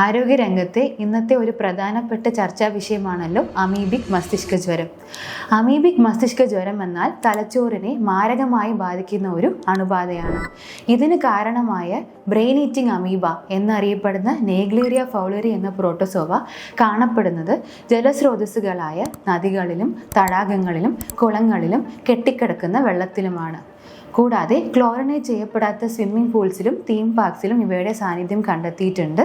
ആരോഗ്യരംഗത്തെ ഇന്നത്തെ ഒരു പ്രധാനപ്പെട്ട ചർച്ചാ വിഷയമാണല്ലോ അമീബിക് മസ്തിഷ്ക ജ്വരം. അമീബിക് മസ്തിഷ്ക ജ്വരം എന്നാൽ തലച്ചോറിനെ മാരകമായി ബാധിക്കുന്ന ഒരു അണുബാധയാണ്. ഇതിന് കാരണമായ ബ്രെയിൻ ഈറ്റിംഗ് അമീബ എന്നറിയപ്പെടുന്ന നേഗ്ലേറിയ ഫൗളറി എന്ന പ്രോട്ടോസോവ കാണപ്പെടുന്നത് ജലസ്രോതസ്സുകളായ നദികളിലും തടാകങ്ങളിലും കുളങ്ങളിലും കെട്ടിക്കിടക്കുന്ന വെള്ളത്തിലുമാണ്. കൂടാതെ ക്ലോറിനേറ്റ് ചെയ്യപ്പെടാത്ത സ്വിമ്മിംഗ് പൂൾസിലും തീം പാർക്സിലും ഇവയുടെ സാന്നിധ്യം കണ്ടെത്തിയിട്ടുണ്ട്.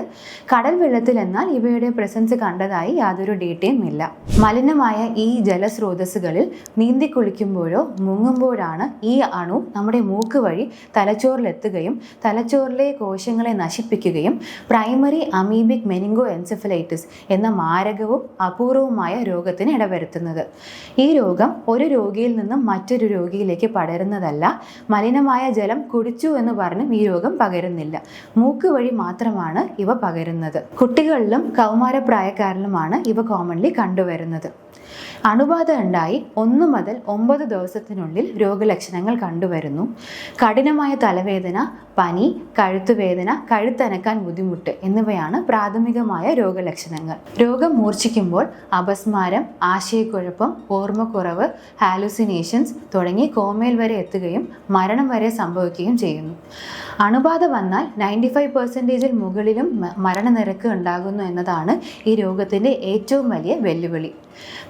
കടൽ വെള്ളത്തിൽ എന്നാൽ ഇവയുടെ പ്രസൻസ് കണ്ടതായി യാതൊരു ഡേറ്റയും ഇല്ല മലിനമായ ഈ ജലസ്രോതസ്സുകളിൽ നീന്തി കുളിക്കുമ്പോഴോ മുങ്ങുമ്പോഴാണ് ഈ അണു നമ്മുടെ മൂക്ക് വഴി തലച്ചോറിലെത്തുകയും തലച്ചോറിലെ കോശങ്ങളെ നശിപ്പിക്കുകയും പ്രൈമറി അമീബിക് മെനിങ്കോ എൻസെഫലൈറ്റിസ് എന്ന മാരകവും അപൂർവവുമായ രോഗത്തിന് ഇടവരുത്തുന്നത്. ഈ രോഗം ഒരു രോഗിയിൽ നിന്നും മറ്റൊരു രോഗിയിലേക്ക് പടരുന്നതല്ല മലിനമായ ജലം കുടിച്ചു എന്ന് പറഞ്ഞും ഈ രോഗം പകരുന്നില്ല. മൂക്ക് വഴി മാത്രമാണ് ഇവ പകരുന്നത്. കുട്ടികളിലും കൗമാരപ്രായക്കാരിലുമാണ് ഇവ കോമൺലി കണ്ടുവരുന്നത്. അണുബാധ ഉണ്ടായി ഒന്ന് മുതൽ ഒമ്പത് ദിവസത്തിനുള്ളിൽ രോഗലക്ഷണങ്ങൾ കണ്ടുവരുന്നു. കഠിനമായ തലവേദന പനി കഴുത്തുവേദന കഴുത്തനക്കാൻ ബുദ്ധിമുട്ട് എന്നിവയാണ് പ്രാഥമികമായ രോഗലക്ഷണങ്ങൾ. രോഗം മൂർച്ഛിക്കുമ്പോൾ അപസ്മാരം ആശയക്കുഴപ്പം ഓർമ്മക്കുറവ് ഹാലുസിനേഷൻസ് തുടങ്ങി കോമയിൽ വരെ എത്തുകയും മരണം വരെ സംഭവിക്കുകയും ചെയ്യുന്നു. അണുബാധ വന്നാൽ നയന്റി ഫൈവ് പെർസെന്റേജിൽ മുകളിലും മരണനിരക്ക് ഉണ്ടാകുന്നു എന്നതാണ് ഈ രോഗത്തിന്റെ ഏറ്റവും വലിയ വെല്ലുവിളി.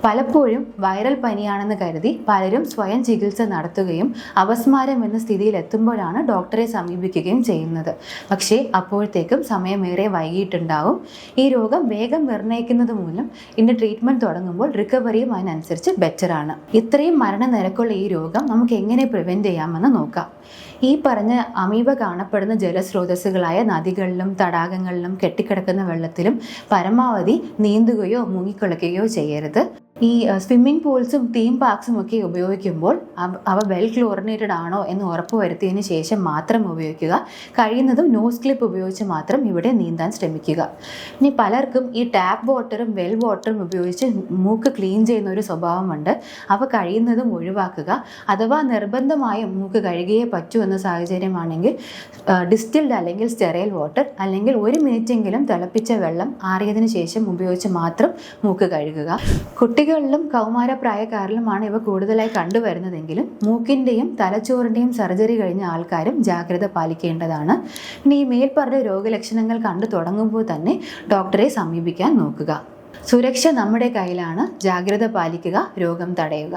പലപ്പോഴും വൈറൽ പനിയാണെന്ന് കരുതി പലരും സ്വയം ചികിത്സ നടത്തുകയും അപസ്മാരം എന്ന സ്ഥിതിയിൽ എത്തുമ്പോഴാണ് ഡോക്ടറെ സമീപിക്കുകയും ചെയ്യുന്നത്. പക്ഷേ അപ്പോഴത്തേക്കും സമയമേറെ വൈകിയിട്ടുണ്ടാവും. ഈ രോഗം വേഗം നിർണയിക്കുന്നത് മൂലം ഇന്ന് ട്രീറ്റ്മെന്റ് തുടങ്ങുമ്പോൾ റിക്കവറിയും അതിനനുസരിച്ച് ബെറ്ററാണ് ഇത്രയും മരണനിരക്കുള്ള ഈ രോഗം നമുക്ക് എങ്ങനെ പ്രിവെന്റ് ചെയ്യാമെന്ന് നോക്കാം. ഈ പറഞ്ഞ അമീബ കാണപ്പെടുന്ന ജലസ്രോതസ്സുകളായ നദികളിലും തടാകങ്ങളിലും കെട്ടിക്കിടക്കുന്ന വെള്ളത്തിലും പരമാവധി നീന്തുകയോ മുങ്ങിക്കുളിക്കുകയോ ചെയ്യരുത്. ഈ സ്വിമ്മിംഗ് പൂൾസും തീം പാർക്സും ഒക്കെ ഉപയോഗിക്കുമ്പോൾ അവ- വെൽ ക്ലോറിനേറ്റഡ് ആണോ എന്ന് ഉറപ്പുവരുത്തിയതിന് ശേഷം മാത്രം ഉപയോഗിക്കുക. കഴിയുന്നതും നോസ് ക്ലിപ്പ് ഉപയോഗിച്ച് മാത്രം ഇവിടെ നീന്താൻ ശ്രമിക്കുക. ഇനി പലർക്കും ഈ ടാപ്പ് വാട്ടറും വെൽ വാട്ടറും ഉപയോഗിച്ച് മൂക്ക് ക്ലീൻ ചെയ്യുന്ന ഒരു സ്വഭാവമുണ്ട്. അവ കഴിയുന്നതും ഒഴിവാക്കുക. അഥവാ നിർബന്ധമായും മൂക്ക് കഴുകിയേ പറ്റൂ എന്ന സാഹചര്യമാണെങ്കിൽ ഡിസ്റ്റിൽഡ് അല്ലെങ്കിൽ സ്റ്റെറൈൽ വാട്ടർ അല്ലെങ്കിൽ ഒരു മിനിറ്റെങ്കിലും തിളപ്പിച്ച വെള്ളം ആറിയതിനു ശേഷം ഉപയോഗിച്ച് മാത്രം മൂക്ക് കഴുകുക. കുട്ടികളിലും കൗമാരപ്രായക്കാരിലുമാണ് ഇവ കൂടുതലായി കണ്ടുവരുന്നതെങ്കിലും മൂക്കിന്റെയും തലച്ചോറിന്റെയും സർജറി കഴിഞ്ഞ ആൾക്കാരും ജാഗ്രത പാലിക്കേണ്ടതാണ്. ഇനി ഈ മേൽപ്പറഞ്ഞ രോഗലക്ഷണങ്ങൾ കണ്ടു തുടങ്ങുമ്പോൾ തന്നെ ഡോക്ടറെ സമീപിക്കാൻ നോക്കുക. സുരക്ഷ നമ്മുടെ കയ്യിലാണ്. ജാഗ്രത പാലിക്കുക രോഗം തടയുക.